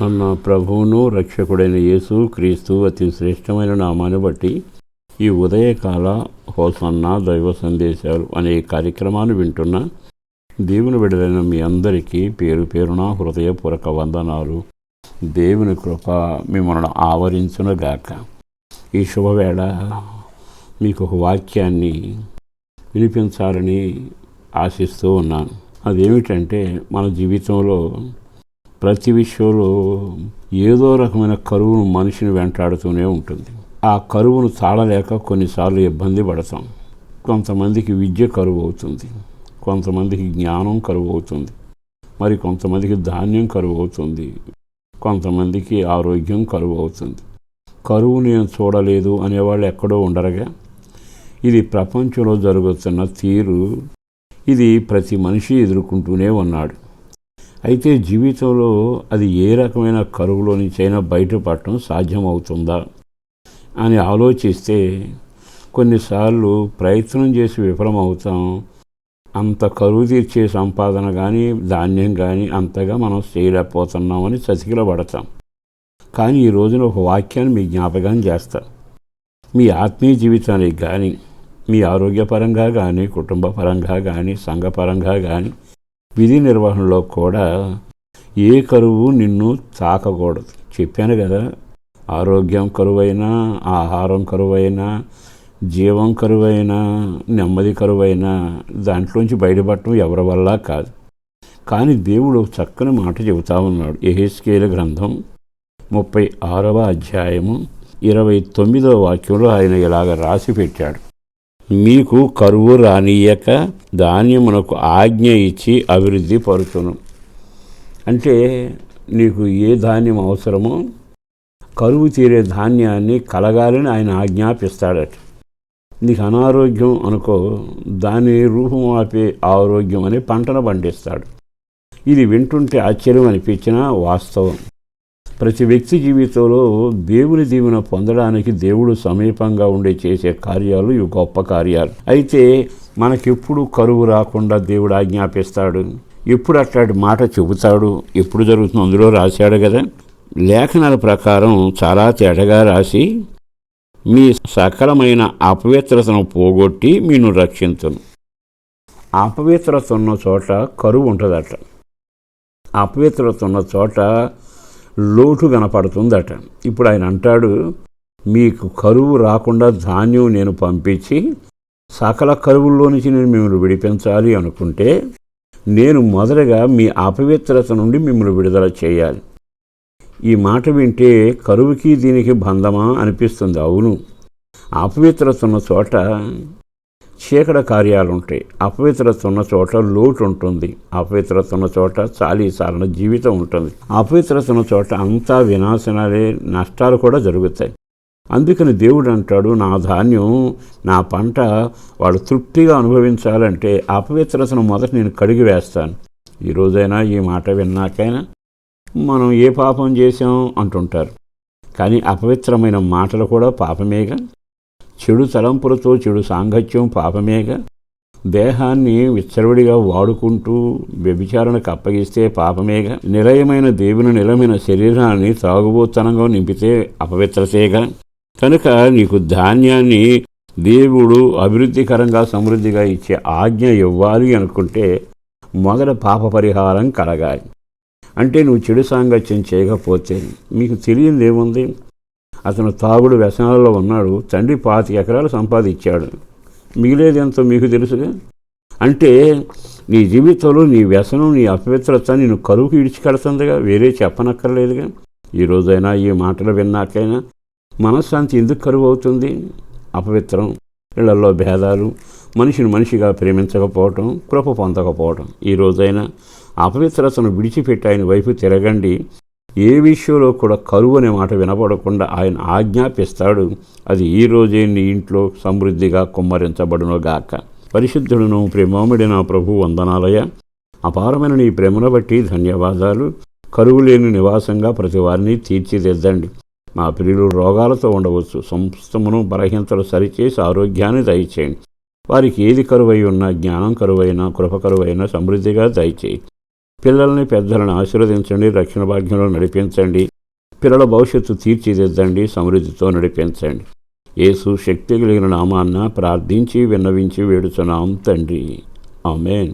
మన ప్రభువును రక్షకుడైన యేసు క్రీస్తు అతి శ్రేష్టమైన నామాన్ని బట్టి ఈ ఉదయకాల హోసన్న దైవ సందేశాలు అనే కార్యక్రమాన్ని వింటున్న దేవుని విడుదలైన మీ అందరికీ పేరు పేరున హృదయపూర్వక వందనాలు. దేవుని కృప మిమ్మల్ని ఆవరించునుగాక ఈ శుభవేళ మీకు ఒక వాక్యాన్ని వినిపించాలని ఆశిస్తూ ఉన్నాను. అదేమిటంటే మన జీవితంలో ప్రతి విషయంలో ఏదో రకమైన కరువును మనిషిని వెంటాడుతూనే ఉంటుంది. ఆ కరువును తాళలేక కొన్నిసార్లు ఇబ్బంది పడతాం. కొంతమందికి విద్య కరువు అవుతుంది. కొంతమందికి జ్ఞానం కరువు అవుతుంది. మరి కొంతమందికి ధాన్యం కరువు అవుతుంది. కొంతమందికి ఆరోగ్యం కరువు అవుతుంది. కరువు నేను చూడలేదు అనేవాళ్ళు ఎక్కడో ఉండరుగా. ఇది ప్రపంచంలో జరుగుతున్న తీరు. ఇది ప్రతి మనిషి ఎదుర్కొంటూనే ఉన్నాడు. అయితే జీవితంలో అది ఏ రకమైన కరువులో నుంచైనా బయటపడటం సాధ్యమవుతుందా అని ఆలోచిస్తే కొన్నిసార్లు ప్రయత్నం చేసి విఫలమవుతాం. అంత కరువు తీర్చే సంపాదన కానీ ధాన్యం కానీ అంతగా మనం చేయలేకపోతున్నామని చతికిలబడతాం. కానీ ఈ రోజున ఒక వాక్యాన్ని మీ జ్ఞాపకం చేస్తా. మీ ఆత్మీయ జీవితానికి కానీ మీ ఆరోగ్యపరంగా కానీ కుటుంబపరంగా కానీ సంఘపరంగా కానీ విధి నిర్వహణలో కూడా ఏ కరువు నిన్ను తాకకూడదు చెప్పాను కదా ఆరోగ్యం కరువైనా ఆహారం కరువైనా జీవం కరువైనా నెమ్మది కరువైనా దాంట్లోంచి బయటపడటం ఎవరి వల్ల కాదు. కానీ దేవుడు చక్కని మాట చెబుతా ఉన్నాడు. ఎహెస్కేల గ్రంథం ముప్పై ఆరవ అధ్యాయము ఇరవై తొమ్మిదవ వాక్యంలో ఆయన ఇలాగ రాసి పెట్టాడు. మీకు కరువు రానియక ధాన్యమునకు ఆజ్ఞ ఇచ్చి అభివృద్ధి పరుచును. అంటే నీకు ఏ ధాన్యం అవసరమో కరువు తీరే ధాన్యాన్ని కలగాలని ఆయన ఆజ్ఞాపిస్తాడట. నీకు అనారోగ్యం అనుకో దాని రూపం ఆపే ఆరోగ్యం అనే పంటను పండిస్తాడు. ఇది వింటుంటే ఆశ్చర్యం అనిపించిన వాస్తవం. ప్రతి వ్యక్తి జీవితంలో దేవుని దీవెన పొందడానికి దేవుడు సమీపంగా ఉండి చేసే కార్యాలు ఇవి గొప్ప కార్యాలు. అయితే మనకెప్పుడు కరువు రాకుండా దేవుడు ఆజ్ఞాపిస్తాడు. ఎప్పుడు అట్లాంటి మాట చెబుతాడు. ఎప్పుడు జరుగుతుంది అందులో రాశాడు కదా. లేఖనాల ప్రకారం చాలా తేటగా రాసి మీ సకలమైన అపవిత్రతను పోగొట్టి మీను రక్షించను. అపవిత్రత ఉన్న చోట కరువు ఉంటుందట. అపవిత్రత ఉన్న చోట లోటు కనపడుతుందట ఇప్పుడు ఆయన అంటాడు మీకు కరువు రాకుండా ధాన్యం నేను పంపించి సకల కరువుల్లో నుంచి నేను మిమ్మల్ని విడిపించాలి అనుకుంటే నేను మొదటగా మీ అపవిత్రత నుండి మిమ్మల్ని విడుదల చేయాలి. ఈ మాట వింటే కరువుకి దీనికి బంధమా అనిపిస్తుంది. అవును. అపవిత్రత ఉన్న చోట చీకట కార్యాలు ఉంటాయి అపవిత్రత ఉన్న చోట లోటు ఉంటుంది అపవిత్రత ఉన్న చోట చాలీ సారణ జీవితం ఉంటుంది. అపవిత్రత ఉన్న చోట అంతా వినాశనాలే నష్టాలు కూడా జరుగుతాయి. అందుకని దేవుడు అంటాడు నా ధాన్యం నా పంట వాడు తృప్తిగా అనుభవించాలంటే అపవిత్రతను మొదట నేను కడిగి వేస్తాను. ఈ రోజైనా ఈ మాట విన్నాకైనా మనం ఏ పాపం చేసాం అంటుంటారు. కానీ అపవిత్రమైన మాటలు కూడా పాపమేగా? చెడు తలంపులతో చెడు సాంగత్యం పాపమేగా. దేహాన్ని విచ్చలవిడిగా వాడుకుంటూ వ్యభిచారణకు అప్పగిస్తే పాపమేగా. నిలయమైన దేవుని నిలమైన శరీరాన్ని తాగుబోతనంగా నింపితే అపవిత్రతేగా కనుక నీకు ధాన్యాన్ని దేవుడు అభివృద్ధికరంగా సమృద్ధిగా ఇచ్చే ఆజ్ఞ ఇవ్వాలి అనుకుంటే మొదట పాప పరిహారం కలగాలి. అంటే నువ్వు చెడు సాంగత్యం చేయకపోతే మీకు తెలియదేముంది అతను తాగుడు వ్యసనాలలో ఉన్నాడు తండ్రి పాతి ఎకరాలు సంపాదించాడు. మిగిలేది ఎంతో మీకు తెలుసుగా అంటే నీ జీవితంలో నీ వ్యసనం నీ అపవిత్రత నేను కరువుకి ఇడిచికెడుతుందిగా వేరే చెప్పనక్కర్లేదుగా. ఈ రోజైనా ఈ మాటలు విన్నాకైనా మనశ్శాంతి ఎందుకు కరువు అవుతుంది అపవిత్రం ఇళ్ళలో భేదాలు మనిషిని మనిషిగా ప్రేమించకపోవటం కృప పొందకపోవటం. ఈ రోజైనా అపవిత్రతను విడిచిపెట్టి ఆయన వైపు తిరగండి. ఏ విషయంలో కూడా కరువు అనే మాట వినపడకుండా ఆయన ఆజ్ఞాపిస్తాడు. అది ఈ రోజే నీ ఇంట్లో సమృద్ధిగా కుమ్మరించబడునుగాక పరిశుద్ధుడును ప్రేమోమిడి నా ప్రభు వందనాలయ అపారమైన నీ ప్రేమను బట్టి ధన్యవాదాలు. కరువు లేని నివాసంగా ప్రతి వారిని తీర్చిదిద్దండి. మా ప్రియులు రోగాలతో ఉండవచ్చు. సంస్థమును బలహీనతలు సరిచేసి ఆరోగ్యాన్ని దయచేయండి. వారికి ఏది కరువై ఉన్నా జ్ఞానం కరువైనా కృప కరువైనా సమృద్ధిగా దయచేయి. పిల్లల్ని పెద్దలను ఆశీర్వదించండి రక్షణ భాగ్యంలో నడిపించండి పిల్లల భవిష్యత్తు తీర్చిదిద్దండి సమృద్ధితో నడిపించండి. యేసు శక్తి కలిగిన నామాన్న ప్రార్థించి విన్నవించి వేడుచున్నాం తండ్రి. ఆమెన్.